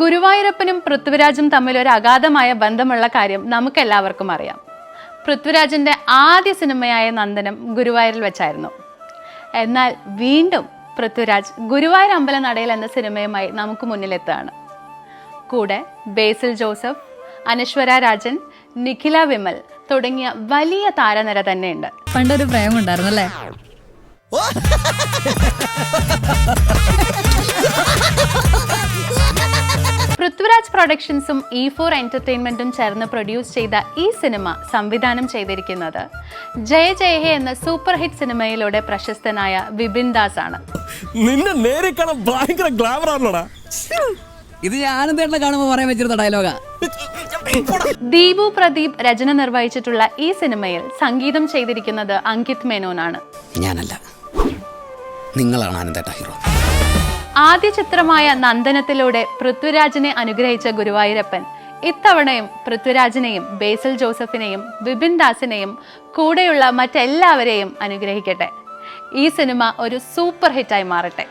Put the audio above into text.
ഗുരുവായൂരപ്പനും പൃഥ്വിരാജും തമ്മിൽ ഒരു അഗാധമായ ബന്ധമുള്ള കാര്യം നമുക്കെല്ലാവർക്കും അറിയാം. പൃഥ്വിരാജിന്റെ ആദ്യ സിനിമയായ നന്ദനം ഗുരുവായൂരിൽ വെച്ചായിരുന്നു. എന്നാൽ വീണ്ടും പൃഥ്വിരാജ് ഗുരുവായൂർ അമ്പല നടയിൽ എന്ന സിനിമയുമായി നമുക്ക് മുന്നിലെത്തുകയാണ്. കൂടെ ബേസിൽ ജോസഫ് അനശ്വര രാജൻ നിഖില വിമൽ തുടങ്ങിയ വലിയ താരനിര തന്നെയുണ്ട്. പണ്ടൊരു പ്രേമം ഉണ്ടായിരുന്നു അല്ലേ പൃഥ്വിരാജ് പ്രൊഡക്ഷൻസും ഇ ഫോർ എന്റർടൈൻമെന്റും ചേർന്ന് പ്രൊഡ്യൂസ് ചെയ്ത ഈ സിനിമ സംവിധാനം ചെയ്തിരിക്കുന്നത്. ജയ ജയ ഹേ എന്ന സൂപ്പർ ഹിറ്റ് സിനിമയിലൂടെ പ്രശസ്തനായ വിപിൻ ദാസ് ആണ് നിന്നെ നേരെ കാണാൻ ഭയങ്കര ഗ്ലാമർ ഇത് കാണുമ്പോൾ പറയാൻ വെച്ചിരുന്ന ഡയലോഗാ ദീപു പ്രദീപ് രചന നിർവഹിച്ചിട്ടുള്ള ഈ സിനിമയിൽ സംഗീതം ചെയ്തിരിക്കുന്നത് അങ്കിത് മേനോനാണ്. ഞാനല്ല. നിങ്ങളാണ് ആനന്ദേട്ട ഹീറോ. ആദ്യ ചിത്രമായ നന്ദനത്തിലൂടെ പൃഥ്വിരാജിനെ അനുഗ്രഹിച്ച ഗുരുവായൂരപ്പൻ. ഇത്തവണയും പൃഥ്വിരാജിനെയും ബേസിൽ ജോസഫിനെയും ബിപിൻ ദാസിനെയും കൂടെയുള്ള മറ്റെല്ലാവരെയും അനുഗ്രഹിക്കട്ടെ. ഈ സിനിമ ഒരു സൂപ്പർ ഹിറ്റായി മാറട്ടെ.